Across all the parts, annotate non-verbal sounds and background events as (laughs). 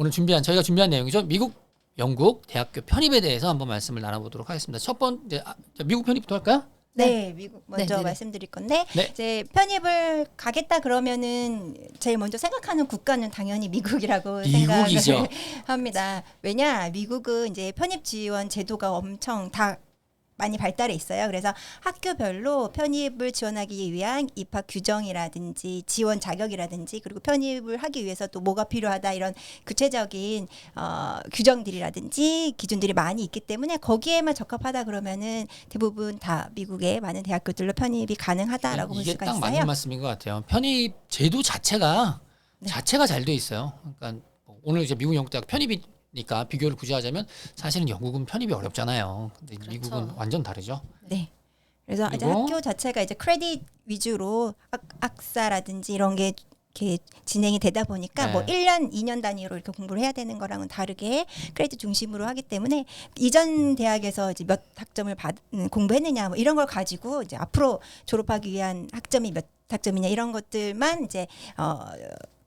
오늘 준비한 저희가 준비한 내용이죠. 미국, 영국 대학교 편입에 대해서 한번 말씀을 나눠보도록 하겠습니다. 첫 번째 아, 자, 미국 편입부터 할까요? 네, 미국 먼저 네, 네, 네. 말씀드릴 건데 네. 이제 편입을 가겠다 그러면은 제일 먼저 생각하는 국가는 당연히 미국이라고 미국이죠. 생각을 (laughs) 합니다. 왜냐 미국은 이제 편입 지원 제도가 엄청 다 많이 발달해 있어요. 그래서 학교별로 편입을 지원하기 위한 입학 규정이라든지 지원 자격이라든지 그리고 편입을 하기 위해서 또 뭐가 필요하다 이런 구체적인 어, 규정들이라든지 기준들이 많이 있기 때문에 거기에만 적합하다 그러면은 대부분 다 미국의 많은 대학교들로 편입이 가능하다라고 볼 이게 수가 딱 있어요. 맞는 말씀인 것 같아요. 편입 제도 자체가 네. 자체가 잘 돼 있어요. 그러니까 뭐 오늘 이제 미국, 영국 대학 편입이 니까 비교를 굳이 하자면 사실은 영국은 편입이 어렵잖아요. 근데 그렇죠. 미국은 완전 다르죠. 네. 그래서 이제 학교 자체가 이제 크레딧 위주로 학, 학사라든지 이런 게 이렇게 진행이 되다 보니까 네. 뭐 1년, 2년 단위로 이렇게 공부를 해야 되는 거랑은 다르게 크레딧 중심으로 하기 때문에 이전 대학에서 이제 몇 학점을 받 음, 공부했느냐 뭐 이런 걸 가지고 이제 앞으로 졸업하기 위한 학점이 몇 학점이냐 이런 것들만 이제 어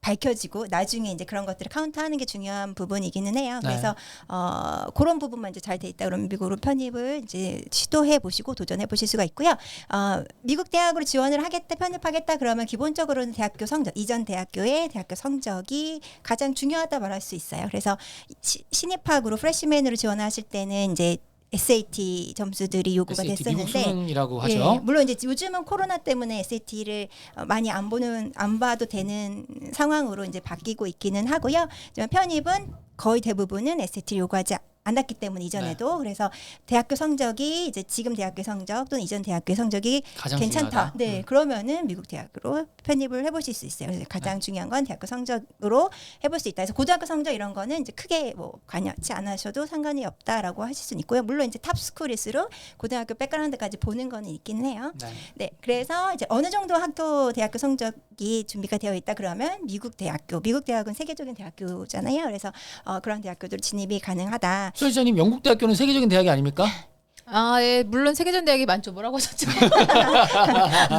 밝혀지고 나중에 이제 그런 것들을 카운트하는 게 중요한 부분이기는 해요. 네. 그래서 어 그런 부분만 이제 잘 돼 있다 그러면 미국으로 편입을 이제 시도해 보시고 도전해 보실 수가 있고요. 어 미국 대학으로 지원을 하겠다 편입하겠다 그러면 기본적으로는 대학교 성적 이전 대학교의 대학교 성적이 가장 중요하다 말할 수 있어요. 그래서 시, 신입학으로 프레시맨으로 지원하실 때는 이제 SAT 점수들이 요구가 SAT 미국 됐었는데 수능이라고 예, 하죠. 물론 이제 요즘은 코로나 때문에 SAT를 어, 많이 안 보는 안 봐도 되는 상황으로 이제 바뀌고 있기는 하고요. 편입은 거의 대부분은 SAT 를 요구하지 않았기 때문에 이전에도 네. 그래서 대학교 성적이 이제 지금 대학교 성적 또는 이전 대학교 성적이 괜찮다. 중요하다. 네, 음. 그러면은 미국 대학으로 편입을 해보실 수 있어요. 그래서 가장 중요한 건 대학교 성적으로 해볼 수 있다. 그래서 고등학교 성적 이런 거는 이제 크게 뭐 관여치 않으셔도 상관이 없다라고 하실 수는 있고요. 물론 이제 탑 스쿨일수록 고등학교 백그라운드까지 보는 거는 있기는 해요. 네. 네, 그래서 이제 어느 정도 학교 대학교 성적이 준비가 되어 있다 그러면 미국 대학교, 미국 대학은 세계적인 대학교잖아요. 그래서 어, 그런 대학교들 진입이 가능하다. 수혜자님 영국 대학교는 세계적인 대학이 아닙니까? 아, 예, 물론 세계전 대학이 많죠. 뭐라고 하셨죠?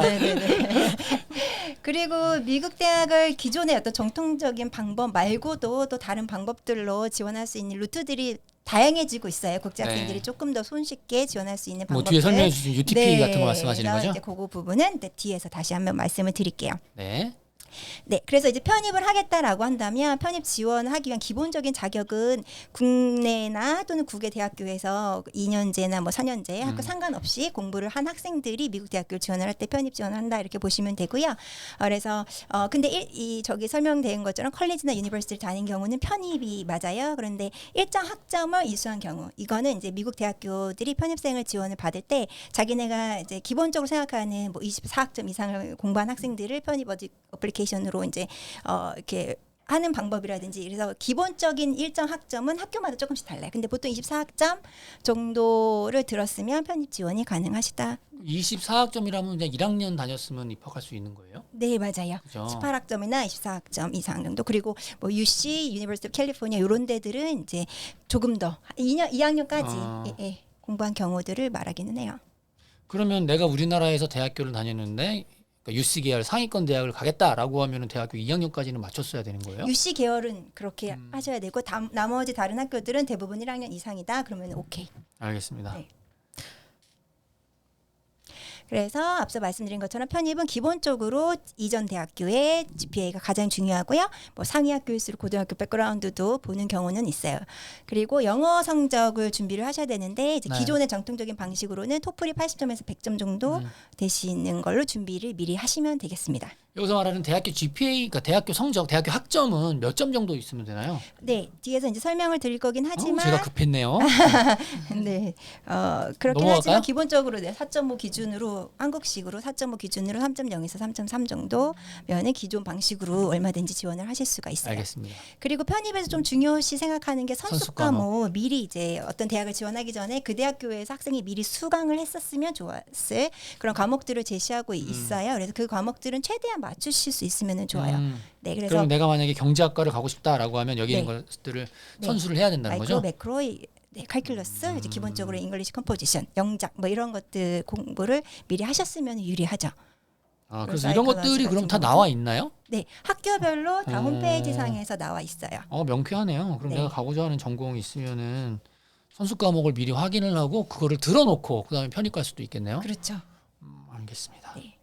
네네네. (laughs) 그리고 미국 대학을 기존의 어떤 정통적인 방법 말고도 또 다른 방법들로 지원할 수 있는 루트들이 다양해지고 있어요. 국제 학생들이 네. 조금 더 손쉽게 지원할 수 있는 뭐 방법들. 뒤에 설명해 주신 UTP 네, 같은 거 말씀하시는 그래서 거죠? 이제 그 부분은 네, 뒤에서 다시 한번 말씀을 드릴게요. 네. 네, 그래서 이제 편입을 하겠다라고 한다면 편입 지원하기 위한 기본적인 자격은 국내나 또는 국외 대학교에서 2년제나 뭐 4년제 학교 음. 상관없이 공부를 한 학생들이 미국 대학교를 지원을 할 때 편입 지원을 한다 이렇게 보시면 되고요. 어, 그래서 어 근데 일, 이 저기 설명된 것처럼 컬리지나 유니버시티를 다닌 경우는 편입이 맞아요. 그런데 일정 학점을 이수한 경우 이거는 이제 미국 대학교들이 편입생을 지원을 받을 때 자기네가 이제 기본적으로 생각하는 뭐 24학점 이상을 공부한 학생들을 편입 어디 어플리케이션으로 이제 어 이렇게 하는 방법이라든지 그래서 기본적인 일정 학점은 학교마다 조금씩 달라요. 근데 보통 24학점 정도를 들었으면 편입 지원이 가능하시다. 24학점이라면 그냥 1학년 다녔으면 입학할 수 있는 거예요? 네, 맞아요. 그죠? 18학점이나 24학점 이상 정도 그리고 뭐 UC, 유니버시티 캘리포니아 이런 데들은 이제 조금 더 2년 2학년까지 아. 예, 예, 공부한 경우들을 말하기는 해요. 그러면 내가 우리나라에서 대학교를 다녔는데 그러니까 UC 계열 상위권 대학을 가겠다라고 하면은 대학교 2학년까지는 맞췄어야 되는 거예요? UC 계열은 그렇게 음. 하셔야 되고 다, 나머지 다른 학교들은 대부분 1학년 이상이다. 그러면 오케이. 알겠습니다. 네. 그래서 앞서 말씀드린 것처럼 편입은 기본적으로 이전 대학교의 GPA가 가장 중요하고요. 뭐 상위 학교일수록 고등학교 백그라운드도 보는 경우는 있어요. 그리고 영어 성적을 준비를 하셔야 되는데 이제 네. 기존의 정통적인 방식으로는 토플이 80점에서 100점 정도 음. 되시는 걸로 준비를 미리 하시면 되겠습니다. 여기서 말하는 대학교 GPA, 그러니까 대학교 성적, 대학교 학점은 몇 점 정도 있으면 되나요? 네, 뒤에서 이제 설명을 드릴 거긴 어, 하지만 제가 급했네요. (laughs) 네, 어, 그렇긴 넘어갈까요? 하지만 기본적으로 네, 4.5 기준으로 한국식으로 4.5 기준으로 3.0에서 3.3 정도면은 기존 방식으로 얼마든지 지원을 하실 수가 있어요. 알겠습니다. 그리고 편입에서 좀 중요시 생각하는 게 선수 과목. 미리 이제 어떤 대학을 지원하기 전에 그 대학교에서 학생이 미리 수강을 했었으면 좋았을 그런 과목들을 제시하고 있어요. 그래서 그 과목들은 최대한 맞추실 수 있으면 좋아요. 음, 네, 그래서 그럼 내가 만약에 경제학과를 가고 싶다라고 하면 여기 있는 것들을 네. 선수를 해야 된다는 마이크로 거죠? 매크로 네, 칼큘러스 음. 이제 기본적으로 잉글리시 컴포지션 영작 뭐 이런 것들 공부를 미리 하셨으면 유리하죠. 아, 그래서 이런 것들이 그럼 다. 나와 있나요? 네, 학교별로 다 어. 홈페이지 상에서 나와 있어요. 어 명쾌하네요. 그럼 네. 내가 가고자 하는 전공이 있으면은 선수 과목을 미리 확인을 하고 그거를 들어놓고 그다음에 편입 갈 수도 있겠네요. 그렇죠. 음, 알겠습니다. 네.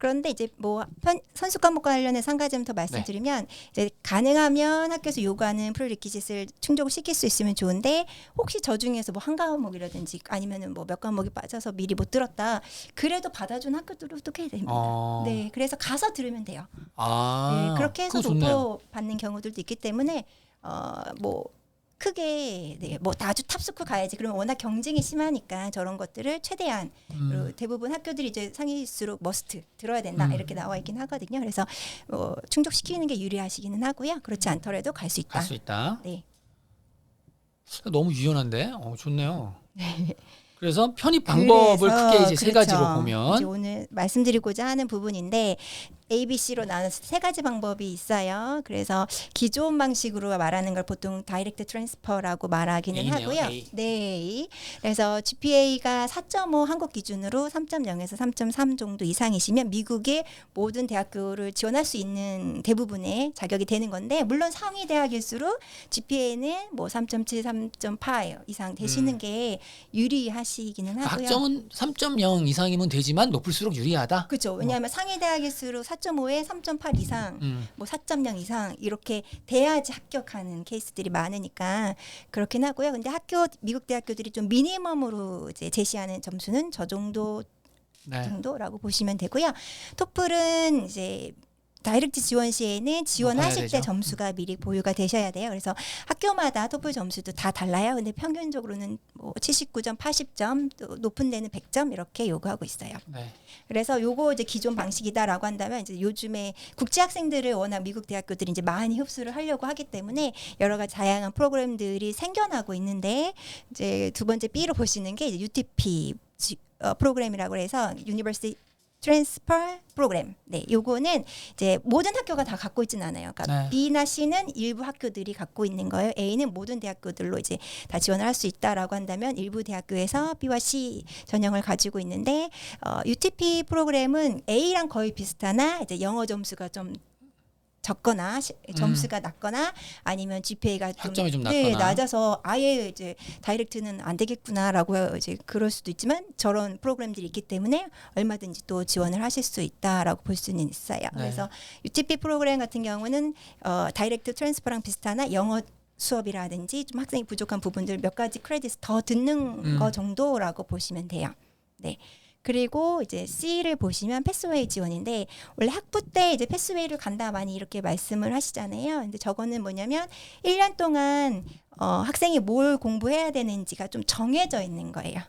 그런데 이제 뭐 편, 선수 과목 관련해서 한 가지 좀더 말씀드리면 이제 가능하면 학교에서 요구하는 프로리퀴짓을 충족을 시킬 수 있으면 좋은데 혹시 저 중에서 뭐 한 과목이라든지 아니면은 뭐 몇 과목이 빠져서 미리 못 들었다 그래도 받아준 학교들도 꽤 됩니다. 어, 네, 그래서 가서 들으면 돼요. 아, 네, 그렇게 해서. 높여 받는 경우들도 있기 때문에 어뭐 크게 네, 뭐 아주 탑스쿨 가야지 그러면 워낙 경쟁이 심하니까 저런 것들을 최대한 음, 그리고 대부분 학교들이 이제 상위일수록 머스트 들어야 된다 음. 이렇게 나와 있긴 하거든요. 그래서 어, 충족시키는 게 유리하시기는 하고요. 그렇지 않더라도 갈 수 있다. 갈 수 있다. 네. 너무 유연한데, 어, 좋네요. (laughs) 그래서 편입 방법을 그래서 크게 이제 세 그렇죠. 가지로 보면 이제 오늘 말씀드리고자 하는 부분인데 A, B, C로 나눠서 세 가지 방법이 있어요. 그래서 기존 방식으로 말하는 걸 보통 다이렉트 트랜스퍼라고 말하기는 A네요, 하고요. A. 네. 그래서 GPA가 4.5 한국 기준으로 3.0에서 3.3 정도 이상이시면 미국의 모든 대학교를 지원할 수 있는 대부분의 자격이 되는 건데 물론 상위 대학일수록 GPA는 뭐 3.7, 3.8 이상 되시는 음. 게 유리하시기는 하고요. 학점은 3.0 이상이면 되지만 높을수록 유리하다. 그렇죠. 왜냐하면 상위 대학일수록 4.5에 3.8 이상, 음, 뭐 4.0 이상 이렇게 돼야지 합격하는 케이스들이 많으니까 그렇긴 하고요. 근데 학교 미국 대학교들이 좀 미니멈으로 이제 제시하는 점수는 저 정도 네. 정도라고 보시면 되고요. 토플은 이제 다이렉트 지원 시에는 지원하실 높아야 때. 점수가 미리 보유가 되셔야 돼요. 그래서 학교마다 토플 점수도 다 달라요. 근데 평균적으로는 뭐 79점, 80점, 또 높은 데는 100점 이렇게 요구하고 있어요. 네. 그래서 요거 이제 기존 방식이다라고 한다면 이제 요즘에 국제 학생들을 워낙 미국 대학교들이 이제 많이 흡수를 하려고 하기 때문에 여러 가지 다양한 프로그램들이 생겨나고 있는데 이제 두 번째 B로 보시는 게 이제 UTP 지- 어, 프로그램이라고 해서 Transfer 프로그램. 네, 요거는 이제 모든 학교가 다 갖고 있지는 않아요. 그러니까 네. B나 C는 일부 학교들이 갖고 있는 거예요. A는 모든 대학교들로 이제 다 지원을 할 수 있다라고 한다면 일부 대학교에서 B와 C 전형을 가지고 있는데 어, UTP 프로그램은 A랑 거의 비슷하나 이제 영어 점수가 좀 적거나 시- 점수가 낮거나 아니면 GPA가 좀, 음. 학점이 좀 네, 낮거나. 낮아서 아예 이제 다이렉트는 안 되겠구나라고 이제 그럴 수도 있지만 저런 프로그램들이 있기 때문에 얼마든지 또 지원을 하실 수 있다라고 볼 수는 있어요. 네. 그래서 UTP 프로그램 같은 경우는 어, 다이렉트 트랜스퍼랑 비슷하나 영어 수업이라든지 좀 학생이 부족한 부분들 몇 가지 크레딧 더 듣는 음. 거 정도라고 보시면 돼요. 네. 그리고 이제 C를 보시면 패스웨이 지원인데 원래 학부 때 이제 패스웨이를 간다 많이 이렇게 말씀을 하시잖아요. 근데 저거는 뭐냐면 1년 동안 어, 학생이 뭘 공부해야 되는지가 좀 정해져 있는 거예요.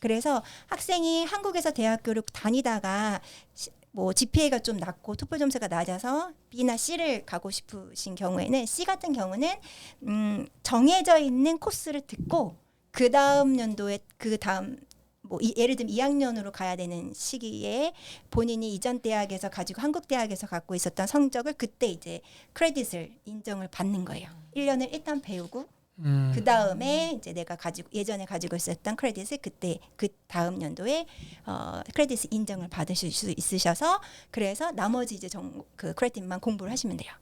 그래서 학생이 한국에서 대학교를 다니다가 시- 뭐 GPA가 좀 낮고 토플 점수가 낮아서 B나 C를 가고 싶으신 경우에는 C 같은 경우는 음, 정해져 있는 코스를 듣고 그 다음 연도에 그 다음 뭐 이, 예를 들면 2학년으로 가야 되는 시기에 본인이 이전 대학에서 가지고 한국 대학에서 갖고 있었던 성적을 그때 이제 크레딧을 인정을 받는 거예요. 1년을 일단 배우고 음, 그 다음에 이제 내가 가지고 예전에 가지고 있었던 크레딧을 그때 그 다음 연도에 어, 크레딧 인정을 받으실 수 있으셔서 그래서 나머지 이제 정, 그 크레딧만 공부를 하시면 돼요.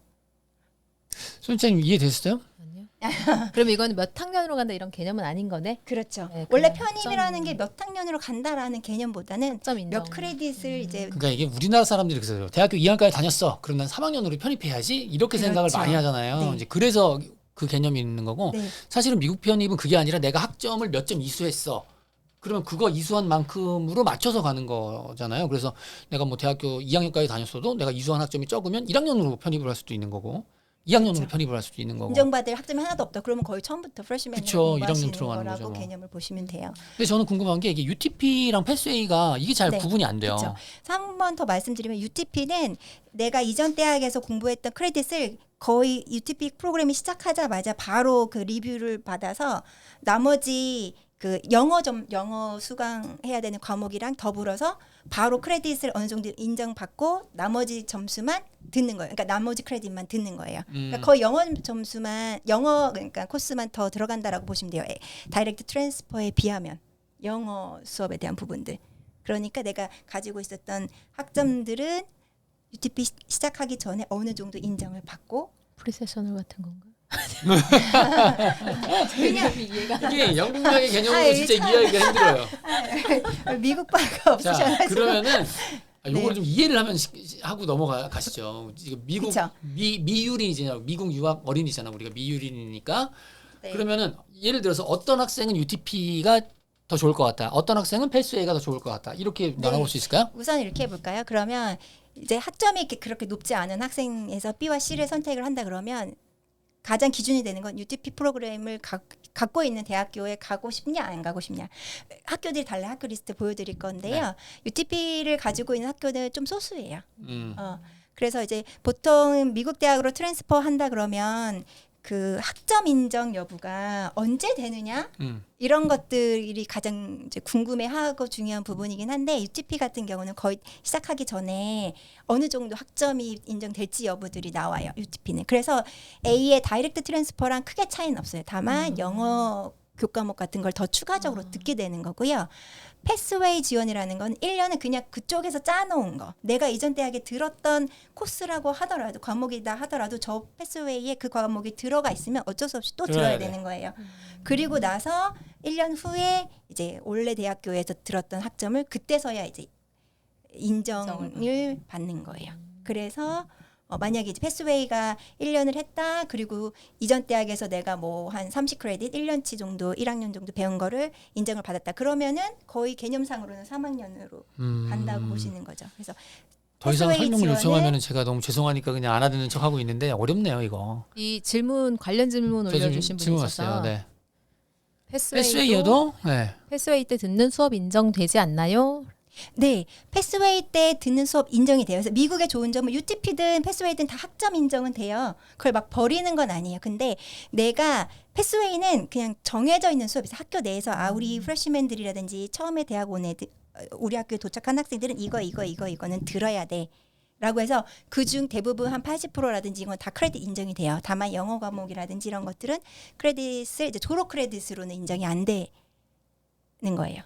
선생님 이해됐어요? 아니요. (laughs) 그럼 이거는 몇 학년으로 간다 이런 개념은 아닌 거네. 그렇죠. 네, 원래 그냥 편입이라는 점- 게 몇 학년으로 간다라는 개념보다는 점 인정. 몇 크레딧을 이제 그러니까 이게 우리나라 사람들이 그래요. 대학교 2학년까지 다녔어. 그럼 난 3학년으로 편입해야지. 이렇게 생각을 그렇죠. 많이 하잖아요. 네. 이제 그래서 그 개념이 있는 거고 네. 사실은 미국 편입은 그게 아니라 내가 학점을 몇 점 이수했어. 그러면 그거 이수한 만큼으로 맞춰서 가는 거잖아요. 그래서 내가 뭐 대학교 2학년까지 다녔어도 내가 이수한 학점이 적으면 1학년으로 편입을 할 수도 있는 거고 2학년으로 그렇죠. 편입을 할 수도 있는 거고. 인정받을 학점이 하나도 없다. 그러면 거의 처음부터 프레시맨을 그쵸, 공부하시는 1학년 들어가는 거라고 거죠, 뭐. 개념을 보시면 돼요. 근데 저는 궁금한 게 이게 UTP랑 패스웨이가 이게 잘 네, 구분이 안 돼요. 그쵸. 한번 더 말씀드리면 UTP는 내가 이전 대학에서 공부했던 크레딧을 거의 UTP 프로그램이 시작하자마자 바로 그 리뷰를 받아서 나머지 그 영어 점 영어 수강해야 되는 과목이랑 더불어서 바로 크레딧을 어느 정도 인정받고 나머지 점수만 듣는 거예요. 그러니까 나머지 크레딧만 듣는 거예요. 음. 그러니까 거의 영어 점수만 영어 그러니까 코스만 더 들어간다라고 보시면 돼요. 에, 다이렉트 트랜스퍼에 비하면 영어 수업에 대한 부분들. 그러니까 내가 가지고 있었던 학점들은 UTP 시- 시작하기 전에 어느 정도 인정을 받고 프리세셔널 같은 건가? 그냥 이게 영국의 개념으로 아, 진짜 참. 이해하기가 힘들어요. 미국과가 자, 없으셔가지고 그러면은 아, 요거를 네. 좀 이해를 하면 시- 하고 넘어가 가시죠. 지금 미국 그쵸. 미 미유린이잖아. 미국 유학 어린이잖아. 우리가 미유린이니까 네. 그러면은 예를 들어서 어떤 학생은 UTP가 더 좋을 것 같다. 어떤 학생은 패스웨이가 더 좋을 것 같다. 이렇게 나눠볼 수 있을까요? 우선 이렇게 해볼까요? 그러면 이제 학점이 이렇게 그렇게 높지 않은 학생에서 B와 C를 선택을 한다 그러면 가장 기준이 되는 건 UTP 프로그램을 가, 갖고 있는 대학교에 가고 싶냐 안 가고 싶냐 학교들이 달라 학교 리스트 보여드릴 건데요. UTP를 가지고 있는 학교는 좀 소수예요. 음. 어, 그래서 이제 보통 미국 대학으로 트랜스퍼 한다 그러면 그 학점 인정 여부가 언제 되느냐 음. 이런 것들이 가장 이제 궁금해하고 중요한 부분이긴 한데 UTP 같은 경우는 거의 시작하기 전에 어느 정도 학점이 인정될지 여부들이 나와요. UTP는 그래서 A의 다이렉트 트랜스퍼랑 크게 차이는 없어요. 다만 영어 교과목 같은 걸 더 추가적으로 듣게 되는 거고요. 패스웨이 지원이라는 건 1년은 그냥 그쪽에서 짜놓은 거. 내가 이전 대학에 들었던 코스라고 하더라도 과목이다 하더라도 저 패스웨이에 그 과목이 들어가 있으면 어쩔 수 없이 또 들어야 들어야 돼. 되는 거예요. 그리고 나서 1년 후에 이제 원래 대학교에서 들었던 학점을 그때서야 이제 인정을 받는 거예요. 그래서 어, 만약에 이제 패스웨이가 1년을 했다. 그리고 이전 대학에서 내가 뭐 한 30크레딧 1년치 정도 1학년 정도 배운 거를 인정을 받았다. 그러면은 거의 개념상으로는 3학년으로 음. 간다고 보시는 거죠. 그래서 더 이상 패스웨이 설명을 요청하면은 제가 너무 죄송하니까 그냥 알아듣는 척 하고 있는데 어렵네요 이거. 이 질문 관련 질문 올려주신 분이 있어서. 네. 패스웨이도 패스웨이여도 네. 패스웨이 때 듣는 수업 인정되지 않나요? 네, 패스웨이 때 듣는 수업 인정이 돼요. 그래서 미국의 좋은 점은 UTP든 패스웨이든 다 학점 인정은 돼요. 그걸 막 버리는 건 아니에요. 근데 내가 패스웨이는 그냥 정해져 있는 수업이 있어요. 학교 내에서 아 우리 프레시맨들이라든지 처음에 대학 온 애들 어, 우리 학교에 도착한 학생들은 이거 이거 이거 이거는 들어야 돼. 라고 해서 그중 대부분 한 80%라든지 이건 다 크레딧 인정이 돼요. 다만 영어 과목이라든지 이런 것들은 크레딧을 이제 졸업 크레딧으로는 인정이 안 되는 거예요.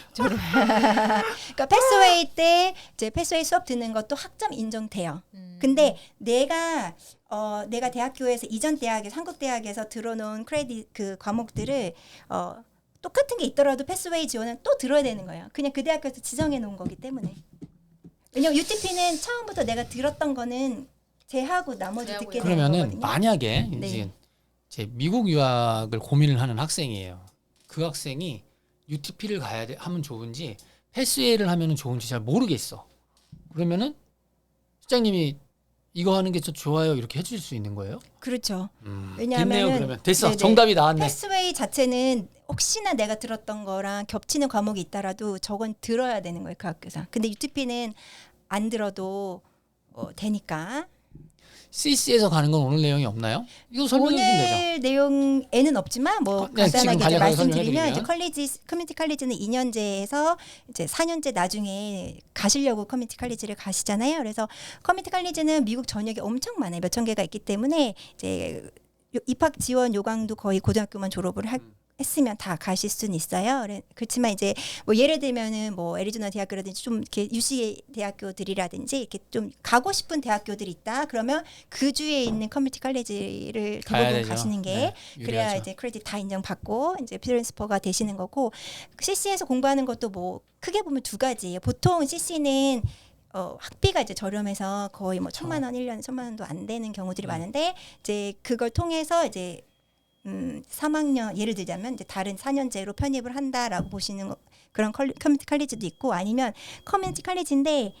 (laughs) 그러니까 패스웨이 때 이제 패스웨이 수업 듣는 것도 학점 인정돼요. 음. 근데 내가 어 내가 대학교에서 이전 대학에서 한국 대학에서 들어놓은 크레딧 그 과목들을 어 똑같은 게 있더라도 패스웨이 지원은 또 들어야 되는 거예요. 그냥 그 대학교에서 지정해 놓은 거기 때문에. 왜냐면 UTP는 처음부터 내가 들었던 거는 제하고 나머지 듣게 되는 그러면은 거거든요. 만약에 네. 이제 제 미국 유학을 고민을 하는 학생이에요. 그 학생이 UTP를 가야 돼 하면 좋은지 패스웨이를 하면은 좋은지 잘 모르겠어. 그러면은 실장님이 이거 하는 게좀 좋아요 이렇게 해줄 수 있는 거예요? 그렇죠. 음, 그러면 됐어 네네. 정답이 나왔네. 패스웨이 자체는 혹시나 내가 들었던 거랑 겹치는 과목이 있다라도 저건 들어야 되는 거예요 그 학교에서. 근데 UTP는 안 들어도 어, 되니까 CC에서 가는 건 오늘 내용이 없나요? 이거 설명해 주시면 되죠. 오늘 내용에는 없지만 뭐 네, 지금 간단하게 이제 간략하게 말씀드리면 설명해드리면. 이제 컬리지 커뮤니티 칼리지는 2년제에서 이제 4년제 나중에 가시려고 커뮤니티 칼리지를 가시잖아요. 그래서 커뮤니티 칼리지는 미국 전역에 엄청 많아요. 몇 천 개가 있기 때문에 이제 요- 입학 지원 요강도 거의 고등학교만 졸업을 할 음. 했으면 다 가실 수는 있어요. 그렇지만 이제 뭐 예를 들면은 뭐 애리조나 대학교라든지 좀 이렇게 유시 대학교들이라든지 이렇게 좀 가고 싶은 대학교들이 있다. 그러면 그 주에 있는 커뮤니티 칼리지를 대부분. 가시는 게 네, 그래야. 이제 크레딧 다 인정받고 이제 트랜스퍼가 되시는 거고 CC에서 공부하는 것도 뭐 크게 보면 두 가지예요. 보통 CC는 어, 학비가 이제 저렴해서 거의 뭐 천만 원, 일 년에 천만 원도 안 되는 경우들이 네. 많은데 이제 그걸 통해서 이제 음, 3학년 예를 들자면 이제 다른 4년제로 편입을 한다라고 보시는 거- 그런 컬리, 커뮤니티 칼리지도 있고 아니면 커뮤니티 칼리지인데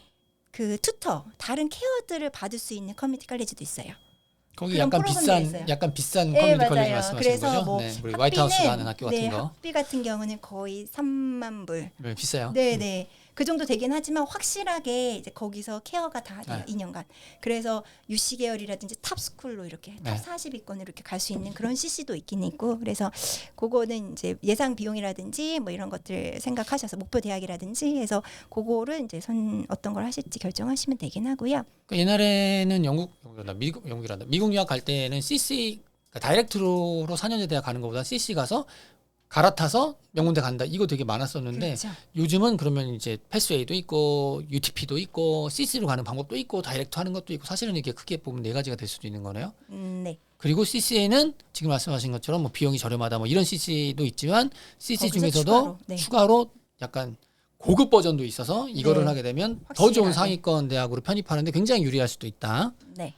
그 투터 다른 케어들을 받을 수 있는 커뮤니티 칼리지도 있어요. 거기 약간 비싼 있어요. 약간 비싼 네, 커뮤니티 맞아요. 컬리지 말씀하시는 그래서 거죠? 뭐 네, 우리 화이트하우스 가는 학교 같은 네, 거 학비 같은 경우는 거의 3만 불. 네, 비싸요. 네, 네. 그 정도 되긴 하지만 확실하게 이제 거기서 케어가 다 돼요. 네. 2년간. 그래서 유시 계열이라든지 탑스쿨로 이렇게 네. 탑 40위권으로 이렇게 갈 수 있는 그런 CC도 있긴 있고 그래서 그거는 이제 예상 비용이라든지 뭐 이런 것들 생각하셔서 목표 대학이라든지 해서 그거를 이제 선 어떤 걸 하실지 결정하시면 되긴 하고요. 그 옛날에는 영국 영국이란다 미국 영국이란다 미국 유학 갈 때는 CC 그러니까 다이렉트로 4년제 대학 가는 것보다 CC 가서 갈아타서 명문대 간다. 이거 되게 많았었는데 그렇죠. 요즘은 그러면 이제 패스웨이도 있고 UTP도 있고 CC로 가는 방법도 있고 다이렉트 하는 것도 있고 사실은 이게 크게 보면 네 가지가 될 수도 있는 거네요. 음, 네. 그리고 CC에는 지금 말씀하신 것처럼 뭐 비용이 저렴하다 뭐 이런 CC도 있지만 CC 중에서도 추가로, 네. 추가로 약간 고급 버전도 있어서 이거를 네. 하게 되면 더 좋은 확실하게. 상위권 대학으로 편입하는데 굉장히 유리할 수도 있다. 네.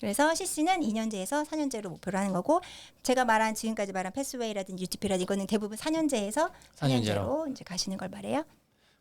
그래서 CC는 2년제에서 4년제로 목표로 하는 거고 제가 말한 지금까지 말한 패스웨이라든지 UTP라든지 이거는 대부분 4년제에서 4년제로. 4년제로 이제 가시는 걸 말해요.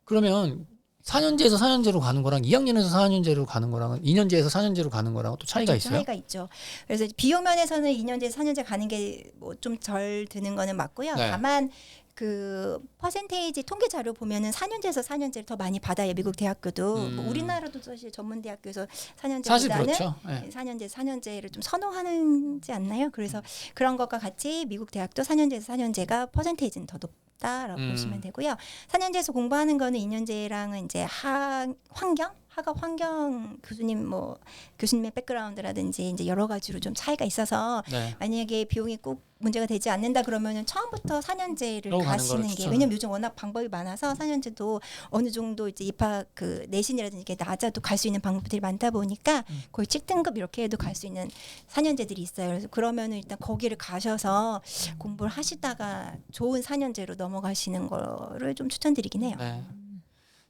그러면 4년제에서 4년제로 가는 거랑 2학년에서 4년제로 가는 거랑은 2년제에서 4년제로 가는 거랑 또 차이가 좀 있어요? 차이가 있죠. 그래서 비용 면에서는 2년제, 4년제 가는 게 뭐 좀 덜 드는 거는 맞고요. 네. 다만 그 퍼센테이지 통계 자료 보면은 4년제에서 4년제를 더 많이 받아요. 미국 대학교도 음. 뭐 우리나라도 사실 전문 대학교에서 사실 4년제보다는 그렇죠. 네. 4년제, 4년제를 좀 선호하는지 않나요? 그래서 그런 것과 같이 미국 대학도 4년제에서 4년제가 퍼센테이지는 더 높 다라고 음. 보시면 되고요. 4년제에서 공부하는 거는 2년제랑은 이제 하, 환경, 학업 환경 교수님 뭐 교수님의 백그라운드라든지 이제 여러 가지로 좀 차이가 있어서 네. 만약에 비용이 꼭 문제가 되지 않는다 그러면은 처음부터 4년제를 그러고 가는 가시는 게. 왜냐면 요즘 워낙 방법이 많아서 4년제도 어느 정도 이제 입학 그 내신이라든지 이게 낮아도 갈 수 있는 방법들이 많다 보니까 음. 거의 7등급 이렇게 해도 갈 수 있는 4년제들이 있어요. 그래서 그러면은 일단 거기를 가셔서 공부를 하시다가 좋은 4년제로 넘어가시는 거를 좀 추천드리긴 해요. 네.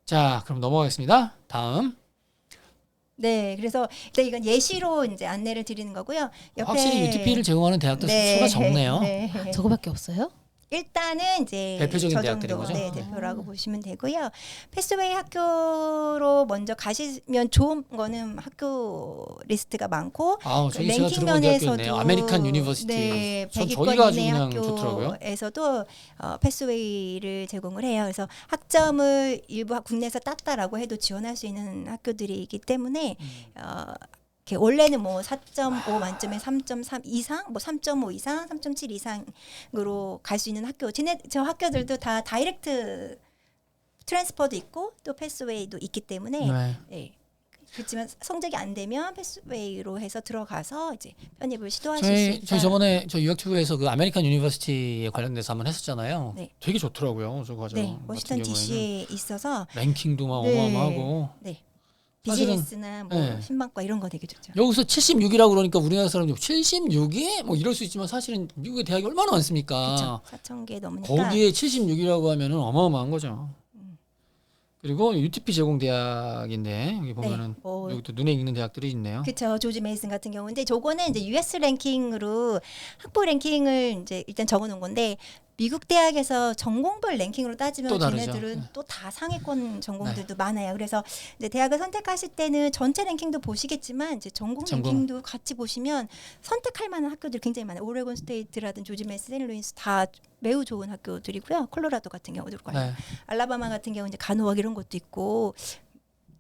자, 그럼 넘어가겠습니다. 다음. 네, 그래서 일단 이건 예시로 이제 안내를 드리는 거고요. 옆에 확실히 UTP를 제공하는 대학도 네, 수가 적네요. (laughs) 네. 저거밖에 없어요? 일단은 이제 대표적인 저 대학들인 정도, 거죠? 네, 대표라고 보시면 되고요. 패스웨이 학교로 먼저 가시면 좋은 거는 학교 리스트가 많고 아우, 저기 제가 랭킹 들어본 대학교 있네요. 면에서도 아메리칸 유니버시티. 네, 전 100위권 저기가 아주 이내 그냥 좋더라고요. 학교에서도 어, 패스웨이를 제공을 해요. 그래서 학점을 일부 학- 국내에서 땄다라고 해도 지원할 수 있는 학교들이 있기 때문에 음. 어, 이렇게 원래는 뭐 4.5 만점에 3.3 이상, 뭐 3.5 이상, 3.7 이상으로 갈 수 있는 학교. 쟤네 저 학교들도 다 다이렉트 트랜스퍼도 있고 또 패스웨이도 있기 때문에 네. 네. 그렇지만 성적이 안 되면 패스웨이로 해서 들어가서 이제 편입을 시도하실 수 저희 있다. 저희 저번에 저 유학튜브에서 그 아메리칸 유니버시티에 관련돼서 한번 했었잖아요. 네. 되게 좋더라고요. 저 과정. 네, 워싱턴. DC에 있어서 랭킹도 막 네. 어마어마하고 네. 비즈니스나 뭐 네. 신방과 이런 거 되게 좋죠. 여기서 76이라고 그러니까 우리나라 사람들 76이 뭐 이럴 수 있지만 사실은 미국의 대학이 얼마나 많습니까? 그렇죠. 4천 개 넘으니까. 거기에 76이라고 하면은 어마어마한 거죠. 음. 그리고 UTP 제공 대학인데 여기 보면은 네, 뭐 여기 또 눈에 익는 대학들이 있네요. 그렇죠. 조지 메이슨 같은 경우인데 저거는 이제 US 랭킹으로 학부 랭킹을 이제 일단 적어 놓은 건데 미국 대학에서 전공별 랭킹으로 따지면 또. 걔네들은 네. 또다 상위권 전공들도 많아요. 그래서 이제 대학을 선택하실 때는 전체 랭킹도 보시겠지만 이제 전공 전공. 랭킹도 같이 보시면 선택할 만한 학교들이 굉장히 많아요. 오레곤 스테이트라든 조지 메이슨, 세인루이스 다 매우 좋은 학교들이고요. 콜로라도 같은 경우도 그렇고 네. 알라바마 같은 경우 이제 간호학 이런 것도 있고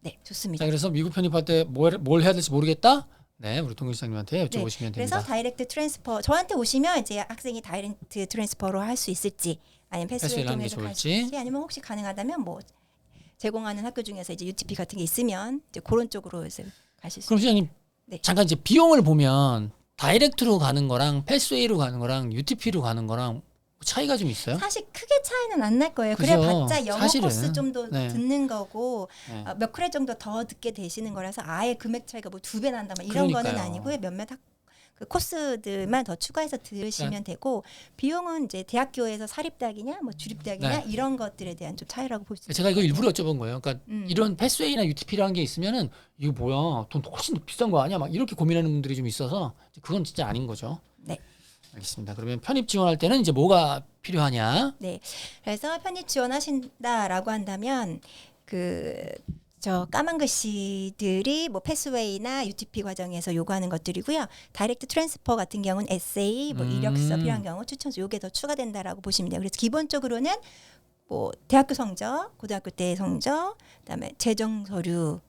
네 좋습니다. 자 그래서 미국 편입할 때 뭘 뭘 해야 될지 모르겠다. 네, 우리 동일시장님한테 네, 여쭤보시면 그래서 됩니다. 다이렉트 트랜스퍼 저한테 오시면 이제 학생이 다이렉트 트랜스퍼로 할 수 있을지 아니면 패스웨이 패스웨이를 하는 게 통해서 갈 수 좋을지. 있을지 아니면 혹시 가능하다면 뭐 제공하는 학교 중에서 이제 UTP 같은 게 있으면 이제 그런 쪽으로 이제 가실 수 그럼 시장님 네. 잠깐 이제 비용을 보면 다이렉트로 가는 거랑 패스웨이로 가는 거랑 UTP로 가는 거랑 차이가 좀 있어요? 사실 크게 차이는 안 날 거예요. 그죠. 그래봤자 영어 사실은. 코스 좀 더 네. 듣는 거고 네. 어, 몇 크레 정도 더 듣게 되시는 거라서 아예 금액 차이가 뭐 두 배 난다 막 이런 거는 그러니까요. 아니고요. 몇몇 학, 그 코스들만 더 추가해서 들으시면 되고 비용은 이제 대학교에서 사립대학이냐 뭐 주립대학이냐 네. 이런 것들에 대한 좀 차이라고 볼 수 있어요. 제가 이거 일부러 여쭤본 거예요. 그러니까 음. 이런 패스웨이나 UTP라는 게 있으면은 이거 뭐야 돈 훨씬 더 비싼 거 아니야? 막 이렇게 고민하는 분들이 좀 있어서 그건 진짜 아닌 거죠. 네. 알겠습니다. 그러면 편입 지원할 때는 이제 뭐가 필요하냐? 네. 그래서 편입 지원하신다라고 한다면 그 저 까만 글씨들이 뭐 패스웨이나 UTP 과정에서 요구하는 것들이고요. 다이렉트 트랜스퍼 같은 경우는 에세이, 뭐 음. 이력서 필요한 경우 추천서 요게 더 추가된다라고 보시면 돼요. 그래서 기본적으로는 뭐 대학교 성적, 고등학교 때 성적, 그다음에 재정 서류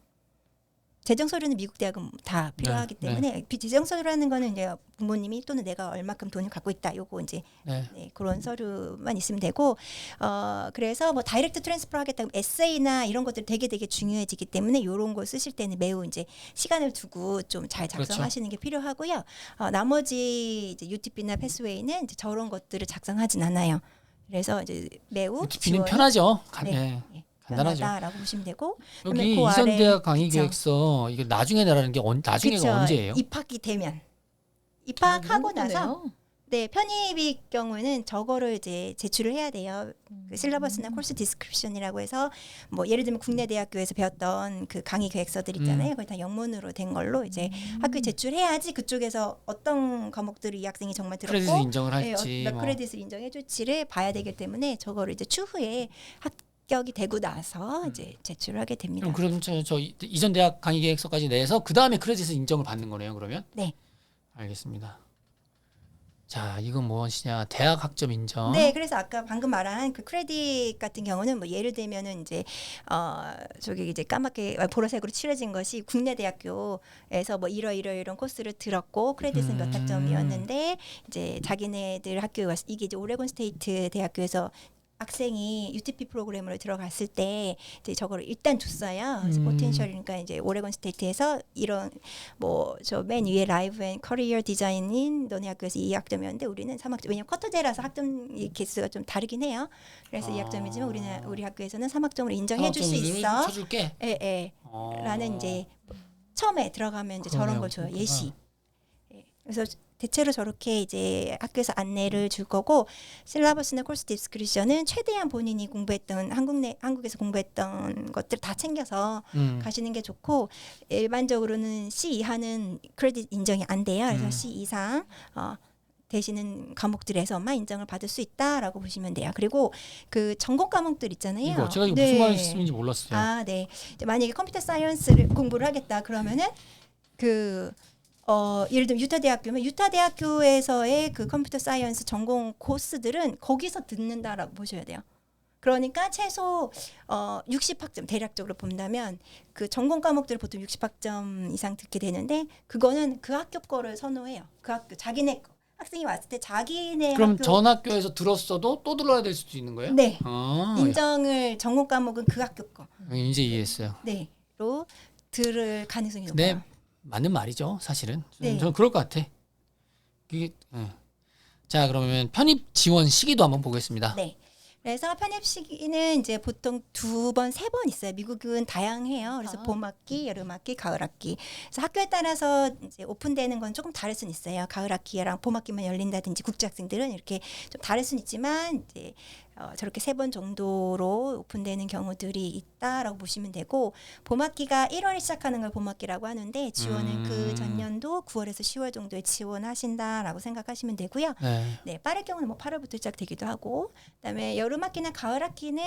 재정 서류는 미국 대학은 다 필요하기 네, 때문에 비 재정 서류라는 거는 이제 부모님이 또는 내가 얼마큼 돈을 갖고 있다. 요거 이제 네. 네, 그런 서류만 있으면 되고 어 그래서 뭐 다이렉트 트랜스퍼 하겠다 면 에세이나 이런 것들 되게 되게 중요해지기 때문에 이런 거 쓰실 때는 매우 이제 시간을 두고 좀잘 그렇죠. 작성하시는 게 필요하고요. 어 나머지 이제 UTP나 패스웨이는 이제 저런 것들을 작성하진 않아요. 그래서 이제 매우 UTP는 지원이 편하죠. 간, 네. 간단하죠. 편하다라고 보시면 되고 여기 그다음에 그 이선대학 강의 그쵸. 계획서 이게 나중에 내라는 게 언, 나중에가 그쵸. 언제예요? 입학이 되면 입학하고 나서. 네 편입의 경우는 저거를 이제 제출을 해야 돼요. 그 음. 실러버스나 코스 디스크립션이라고 해서 뭐 예를 들면 국내 대학교에서 배웠던 그 강의 계획서들 있잖아요. 음. 그걸 다 영문으로 된 걸로 이제 음. 학교 에 제출해야지 그쪽에서 어떤 과목들을 이 학생이 정말 크레딧을 들었고 인정을 예, 할지 몇 뭐. 크레딧을 인정해 줄지를 봐야 되기 때문에 저거를 이제 추후에 합격이 되고 나서 이제 제출을 하게 됩니다. 음. 그럼 그럼 저, 저 이- 이전 대학 강의 계획서까지 내서 그 다음에 크레딧을 인정을 받는 거네요. 그러면? 네. 알겠습니다. 자, 이건 무엇이냐? 대학 학점 인정. 네, 그래서 아까 방금 말한 그 크레딧 같은 경우는 뭐 예를 들면은 이제 어 저기 이제 까맣게 보라색으로 칠해진 것이 국내 대학교에서 뭐 이러 이러 이런 코스를 들었고 크레딧은 몇 음. 학점이었는데 이제 자기네들 학교에 왔 이게 이제 오레곤 스테이트 대학교에서 학생이 UTP 프로그램으로 들어갔을 때 이제 저거를 일단 줬어요. 그래서 음. 포텐셜이니까 이제 오레곤 스테이트에서 이런 뭐 저 맨 위에 라이브 앤 커리어 디자인인 너네 학교에서 2학점이었는데 우리는 3학점. 왜냐면 쿼터제라서 학점 이 개수가 좀 다르긴 해요. 그래서 아. 2학점이지만 우리는 우리 학교에서는 3학점으로 인정해 줄수 상업적으로 있어. 쳐줄게. 예, 예. 어. 라는 이제 처음에 들어가면 이제 저런 그러네요. 걸 줘요. 예시. 예. 그래서 대체로 저렇게 이제 학교에서 안내를 줄 거고 실라버스나 코스 디스크리션은 최대한 본인이 공부했던 한국 내 한국에서 공부했던 것들 다 챙겨서 음. 가시는 게 좋고 일반적으로는 C 이하는 크레딧 인정이 안 돼요. 그래서 음. C 이상 어, 되시는 과목들에서만 인정을 받을 수 있다라고 보시면 돼요. 그리고 그 전공 과목들 있잖아요. 이거 제가 이거 네. 무슨 말씀인지 몰랐어요. 아, 네. 만약에 컴퓨터 사이언스를 공부를 하겠다 그러면은 그 어, 예를 들면 유타 대학교면 유타 대학교에서의 그 컴퓨터 사이언스 전공 코스들은 거기서 듣는다라고 보셔야 돼요. 그러니까 최소 어 60학점 대략적으로 본다면 그 전공 과목들을 보통 60학점 이상 듣게 되는데 그거는 그 학교 거를 선호해요. 그 학교 자기네 거. 학생이 왔을 때 자기네 그럼 학교 전 학교에서 들었어도 또 들어야 될 수도 있는 거예요? 네. 아, 인정을 전공 과목은 그 학교 거. 이제 이해했어요. 네로 들을 가능성이 높아요. 네, 맞는 말이죠. 사실은 네. 저는 그럴 것 같아. 이게 예. 자 그러면 편입 지원 시기도 한번 보겠습니다. 네. 그래서 편입 시기는 이제 보통 두 번, 세 번 있어요. 미국은 다양해요. 그래서 아. 봄 학기, 여름 학기, 가을 학기. 그래서 학교에 따라서 이제 오픈되는 건 조금 다를 수는 있어요. 가을 학기랑 봄 학기만 열린다든지 국제 학생들은 이렇게 좀 다를 수는 있지만 이제 어, 저렇게 세 번 정도로 오픈되는 경우들이 있다라고 보시면 되고 봄학기가 1월에 시작하는 걸 봄학기라고 하는데 지원은 음. 그 전년도 9월에서 10월 정도에 지원하신다라고 생각하시면 되고요. 네. 네, 빠를 경우는 뭐 8월부터 시작되기도 하고, 그다음에 여름 학기나 가을 학기는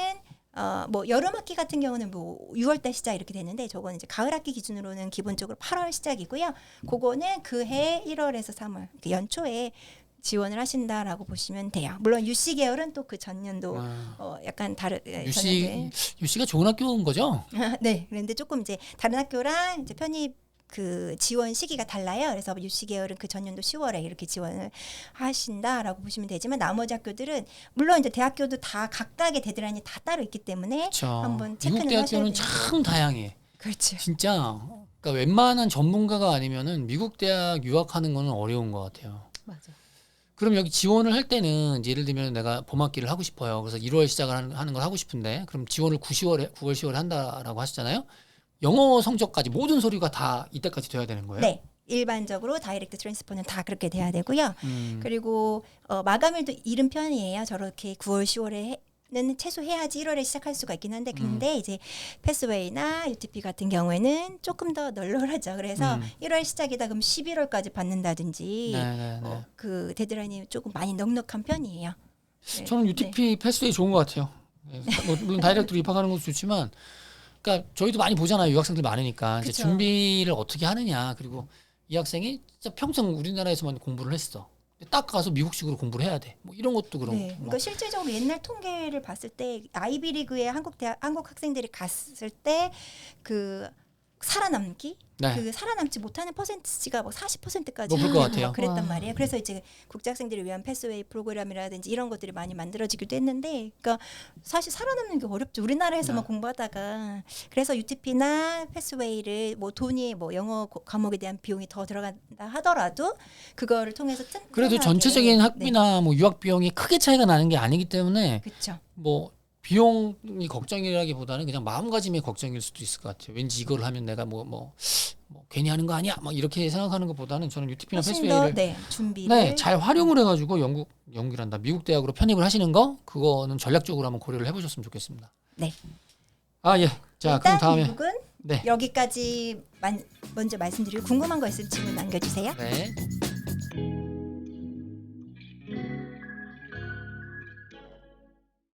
어 뭐 여름 학기 같은 경우는 뭐 6월달 시작 이렇게 되는데 저거는 이제 가을 학기 기준으로는 기본적으로 8월 시작이고요. 그거는 그 해 1월에서 3월 그 연초에 지원을 하신다라고 보시면 돼요. 물론 유씨 계열은 또 그 전년도 아, 어 약간 다른 예, 유씨 유씨가 좋은 학교인 거죠? (laughs) 네, 그런데 조금 이제 다른 학교랑 이제 편입 그 지원 시기가 달라요. 그래서 유씨 계열은 그 전년도 10월에 이렇게 지원을 하신다라고 보시면 되지만 나머지 학교들은 물론 이제 대학교도 다 각각의 데드라인이 다 따로 있기 때문에 그렇죠. 한번 미국 체크는 대학교는 하셔야 참 다양해. 그렇죠. 진짜 그러니까 웬만한 전문가가 아니면은 미국 대학 유학하는 거는 어려운 것 같아요. 맞아. 그럼 여기 지원을 할 때는 예를 들면 내가 봄학기를 하고 싶어요. 그래서 1월 시작을 하는, 걸 하고 싶은데 그럼 지원을 9, 10월에 9월, 10월에 한다라고 하시잖아요. 영어 성적까지 모든 서류가 다 이때까지 돼야 되는 거예요. 네. 일반적으로 다이렉트 트랜스퍼는 다 그렇게 돼야 되고요. 음, 그리고 어, 마감일도 이른 편이에요. 저렇게 9월, 10월에 는 최소 해야지 1월에 시작할 수가 있긴 한데 근데 이제 패스웨이나 UTP 같은 경우에는 조금 더 널널하죠. 그래서 음. 1월 시작이다 그럼 11월까지 받는다든지 네, 네, 네. 어, 그 데드라인이 조금 많이 넉넉한 편이에요. 네. 저는 UTP 패스웨이 좋은 것 같아요. 예, 뭐, 물론 다이렉트로 입학하는 것도 좋지만, 그러니까 저희도 많이 보잖아요. 유학생들 많으니까 이제. 준비를 어떻게 하느냐. 그리고 이 학생이 진짜 평생 우리나라에서만 공부를 했어. 딱 가서 미국식으로 공부를 해야 돼. 뭐 이런 것도 그런 네. 거. 그러니까 실질적으로 옛날 통계를 봤을 때 아이비리그에 한국 대학 한국 학생들이 갔을 때 그 살아남기 네. 그 살아남지 못하는 퍼센티지가 뭐 40%까지 높을 것 (laughs) 같아요. 그랬단 와. 말이에요. 그래서 이제 국제학생들을 위한 패스웨이 프로그램이라든지 이런 것들이 많이 만들어지기도 했는데, 그러니까 사실 살아남는 게 어렵죠. 우리나라에서만 네. 공부하다가 그래서 UTP나 패스웨이를 뭐 돈이 뭐 영어 고- 과목에 대한 비용이 더 들어간다 하더라도 그거를 통해서 튼 그래도 전체적인 네. 학비나 뭐 유학 비용이 크게 차이가 나는 게 아니기 때문에 그렇죠. 뭐 비용이 걱정이라기보다는 그냥 마음가짐의 걱정일 수도 있을 것 같아요. 왠지 이걸 하면 내가 뭐 뭐 뭐 괜히 하는 거 아니야? 막 이렇게 생각하는 것보다는 저는 더 패스웨이를 네, 준비를 네, 잘 활용을 해가지고 영국 영국이란다 미국 대학으로 편입을 하시는 거 그거는 전략적으로 한번 고려를 해보셨으면 좋겠습니다. 네. 아 예. 자 그럼 다음에 미국은 네. 여기까지 만, 먼저 말씀드리고 궁금한 거 있으면 질문 남겨주세요. 네.